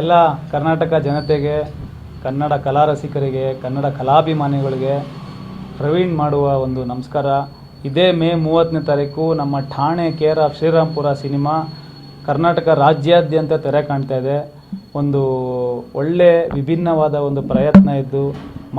ಎಲ್ಲ ಕರ್ನಾಟಕ ಜನತೆಗೆ, ಕನ್ನಡ ಕಲಾ ರಸಿಕರಿಗೆ, ಕನ್ನಡ ಕಲಾಭಿಮಾನಿಗಳಿಗೆ ಪ್ರವೀಣ್ ಮಾಡುವ ಒಂದು ನಮಸ್ಕಾರ. ಇದೇ ಮೇ ಮೂವತ್ತನೇ ತಾರೀಕು ನಮ್ಮ ಠಾಣೆ ಕೇರ್ ಶ್ರೀರಾಮ್ಪುರ ಸಿನಿಮಾ ಕರ್ನಾಟಕ ರಾಜ್ಯಾದ್ಯಂತ ತೆರೆ ಕಾಣ್ತಾ ಇದೆ. ಒಂದು ಒಳ್ಳೆ ವಿಭಿನ್ನವಾದ ಒಂದು ಪ್ರಯತ್ನ ಇದ್ದು,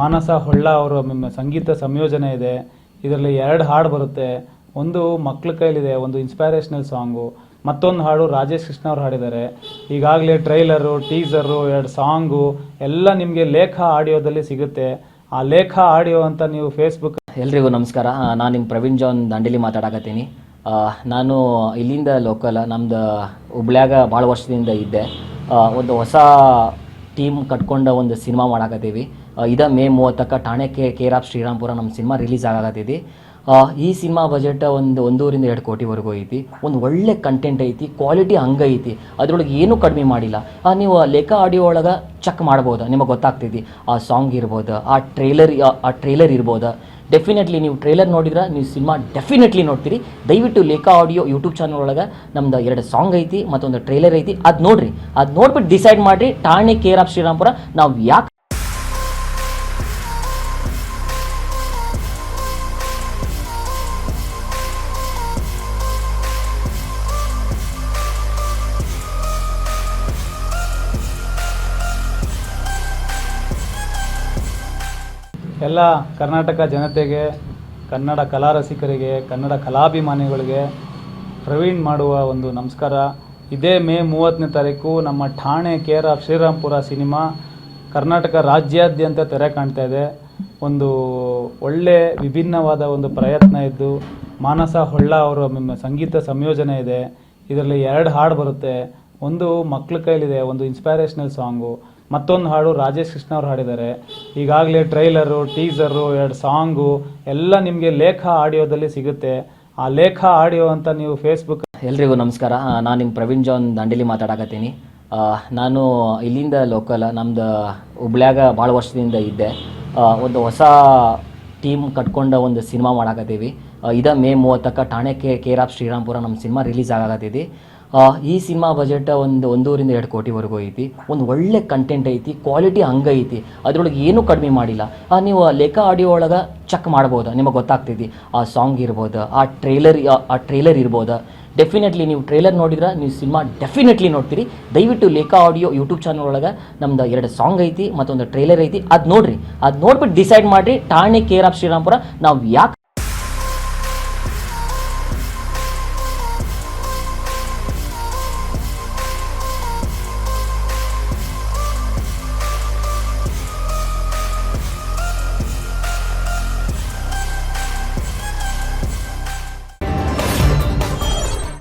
ಮಾನಸ ಹೊಳ್ಳ ಅವರ ಸಂಗೀತ ಸಂಯೋಜನೆ ಇದೆ. ಇದರಲ್ಲಿ ಎರಡು ಹಾಡು ಬರುತ್ತೆ. ಒಂದು ಮಕ್ಕಳ ಕೈಲಿದೆ, ಒಂದು ಇನ್ಸ್ಪೈರೇಷನಲ್ ಸಾಂಗು ಮತ್ತೊಂದು ಹಾಡು ರಾಜೇಶ್ ಕೃಷ್ಣ ಅವ್ರು ಹಾಡಿದ್ದಾರೆ. ಈಗಾಗಲೇ ಟ್ರೈಲರು ಟೀಸರು ಎರಡು ಸಾಂಗು ಎಲ್ಲ ನಿಮಗೆ ಲೇಖ ಆಡಿಯೋದಲ್ಲಿ ಸಿಗುತ್ತೆ. ಆ ಲೇಖ ಆಡಿಯೋ ಅಂತ ನೀವು ಫೇಸ್ಬುಕ್ ಎಲ್ರಿಗೂ ನಮಸ್ಕಾರ. ನಾನು ನಿಮ್ಮ ಪ್ರವೀಣ್ ಜಾನ್ ದಾಂಡೇಲಿ ಮಾತಾಡಕತ್ತೀನಿ. ನಾನು ಇಲ್ಲಿಂದ ಲೋಕಲ್ ನಮ್ದು ಹುಬ್ಳ್ಯಾಗ ಭಾಳ ವರ್ಷದಿಂದ ಇದ್ದೆ. ಒಂದು ಹೊಸ ಟೀಮ್ ಕಟ್ಕೊಂಡ ಒಂದು ಸಿನಿಮಾ ಮಾಡಕತ್ತೀವಿ. ಇದ ಮೇ ಮೂವತ್ತಕ್ಕೆ ಠಾಣೆ ಕೆ ಕೆ ಆರ್ ಶ್ರೀರಾಮ್ಪುರ ನಮ್ಮ ಸಿನಿಮಾ ರಿಲೀಸ್ ಆಗಕತ್ತೈತಿ. ಆ, ಈ ಸಿನಿಮಾ ಬಜೆಟ್ ಒಂದು ಒಂದೂರಿಂದ ಎರಡು ಕೋಟಿವರೆಗೂ ಐತಿ. ಒಂದು ಒಳ್ಳೆ ಕಂಟೆಂಟ್ ಐತಿ ಕ್ವಾಲಿಟಿ ಹಂಗೈತಿ ಅದ್ರೊಳಗೆ ಏನೂ ಕಡಿಮೆ ಮಾಡಿಲ್ಲ. ನೀವು ಲೇಖ ಆಡಿಯೋ ಒಳಗೆ ಚೆಕ್ ಮಾಡ್ಬೋದು, ನಿಮಗೆ ಗೊತ್ತಾಗ್ತೈತಿ. ಆ ಸಾಂಗ್ ಇರ್ಬೋದು, ಆ ಟ್ರೇಲರ್ ಆ ಟ್ರೇಲರ್ ಇರ್ಬೋದು. ಡೆಫಿನೆಟ್ಲಿ ನೀವು ಟ್ರೇಲರ್ ನೋಡಿದ್ರೆ, ನೀವು ಸಿನಿಮಾ ಡೆಫಿನೆಟ್ಲಿ ನೋಡ್ತೀರಿ. ದಯವಿಟ್ಟು ಲೇಖಾ ಆಡಿಯೋ ಯೂಟ್ಯೂಬ್ ಚಾನಲ್ ಒಳಗೆ ನಮ್ದು ಎರಡು ಸಾಂಗ್ ಐತಿ, ಮತ್ತೊಂದು ಟ್ರೇಲರ್ ಐತಿ. ಅದು ನೋಡ್ರಿ. ಅದು ನೋಡ್ಬಿಟ್ಟು ಡಿಸೈಡ್ ಮಾಡಿರಿ. ಠಾಣೆ ಕೇರ್ ಆಫ್ ಶ್ರೀರಾಮ್ಪುರ, ನಾವು ಯಾಕೆ ಎಲ್ಲ ಕರ್ನಾಟಕ ಜನತೆಗೆ, ಕನ್ನಡ ಕಲಾ ರಸಿಕರಿಗೆ, ಕನ್ನಡ ಕಲಾಭಿಮಾನಿಗಳಿಗೆ ಪ್ರವೀಣ್ ಮಾಡುವ ಒಂದು ನಮಸ್ಕಾರ. ಇದೇ ಮೇ ಮೂವತ್ತನೇ ತಾರೀಕು ನಮ್ಮ ಠಾಣೆ ಕೇರ್ ಶ್ರೀರಾಮ್ಪುರ ಸಿನಿಮಾ ಕರ್ನಾಟಕ ರಾಜ್ಯಾದ್ಯಂತ ತೆರೆ ಕಾಣ್ತಾ ಇದೆ. ಒಂದು ಒಳ್ಳೆ ವಿಭಿನ್ನವಾದ ಒಂದು ಪ್ರಯತ್ನ ಇದ್ದು, ಮಾನಸ ಹೊಳ್ಳ ಅವರ ಸಂಗೀತ ಸಂಯೋಜನೆ ಇದೆ. ಇದರಲ್ಲಿ ಎರಡು ಹಾಡು ಬರುತ್ತೆ. ಒಂದು ಮಕ್ಳ ಕೈಲಿದೆ, ಒಂದು ಇನ್ಸ್ಪೈರೇಷನಲ್ ಸಾಂಗು ಮತ್ತೊಂದು ಹಾಡು ರಾಜೇಶ್ ಕೃಷ್ಣ ಅವ್ರು ಹಾಡಿದ್ದಾರೆ. ಈಗಾಗಲೇ ಟ್ರೈಲರು ಟೀಸರು ಎರಡು ಸಾಂಗು ಎಲ್ಲ ನಿಮಗೆ ಲೇಖ ಆಡಿಯೋದಲ್ಲಿ ಸಿಗುತ್ತೆ. ಆ ಲೇಖ ಆಡಿಯೋ ಅಂತ ನೀವು ಫೇಸ್ಬುಕ್ ಎಲ್ರಿಗೂ ನಮಸ್ಕಾರ. ನಾನು ನಿಮ್ಮ ಪ್ರವೀಣ್ ಜಾನ್ ದಾಂಡೇಲಿ ಮಾತಾಡಕತ್ತೀನಿ. ನಾನು ಇಲ್ಲಿಂದ ಲೋಕಲ್ ನಮ್ದು ಹುಬ್ಳ್ಯಾಗ ಭಾಳ ವರ್ಷದಿಂದ ಇದ್ದೆ. ಒಂದು ಹೊಸ ಟೀಮ್ ಕಟ್ಕೊಂಡ ಒಂದು ಸಿನಿಮಾ ಮಾಡಾಕತ್ತೀವಿ. ಇದ ಮೇ ಮೂವತ್ತಕ್ಕ ಠಾಣೆ ಕೆ ಆರ್ ಆಫ್ ಶ್ರೀರಾಮ್ಪುರ ನಮ್ಮ ಸಿನಿಮಾ ರಿಲೀಸ್ ಆಗಕತ್ತೈತಿ. ಆ, ಈ ಸಿನಿಮಾ ಬಜೆಟ್ ಒಂದು ಒಂದೂರಿಂದ ಎರಡು ಕೋಟಿವರೆಗೂ ಐತಿ. ಒಂದು ಒಳ್ಳೆ ಕಂಟೆಂಟ್ ಐತಿ ಕ್ವಾಲಿಟಿ ಹಂಗೈತಿ ಅದ್ರೊಳಗೆ ಏನೂ ಕಡಿಮೆ ಮಾಡಿಲ್ಲ. ನೀವು ಲೇಖಾ ಆಡಿಯೋ ಒಳಗೆ ಚೆಕ್ ಮಾಡ್ಬೋದು, ನಿಮಗೆ ಗೊತ್ತಾಗ್ತೈತಿ. ಆ ಸಾಂಗ್ ಇರ್ಬೋದು, ಆ ಟ್ರೇಲರ್ ಆ ಟ್ರೇಲರ್ ಇರ್ಬೋದು. ಡೆಫಿನೆಟ್ಲಿ ನೀವು ಟ್ರೇಲರ್ ನೋಡಿದ್ರೆ, ನೀವು ಸಿನಿಮಾ ಡೆಫಿನೆಟ್ಲಿ ನೋಡ್ತೀರಿ. ದಯವಿಟ್ಟು ಲೇಖಾ ಆಡಿಯೋ ಯೂಟ್ಯೂಬ್ ಚಾನಲ್ ಒಳಗೆ ನಮ್ದು ಎರಡು ಸಾಂಗ್ ಐತಿ, ಮತ್ತೊಂದು ಟ್ರೇಲರ್ ಐತಿ. ಅದು ನೋಡ್ರಿ. ಅದು ನೋಡ್ಬಿಟ್ಟು ಡಿಸೈಡ್ ಮಾಡಿರಿ. ಠಾಣೆ ಕೇರ್ ಆಫ್ ಶ್ರೀರಾಮ್ಪುರ ನಾವು ಯಾಕೆ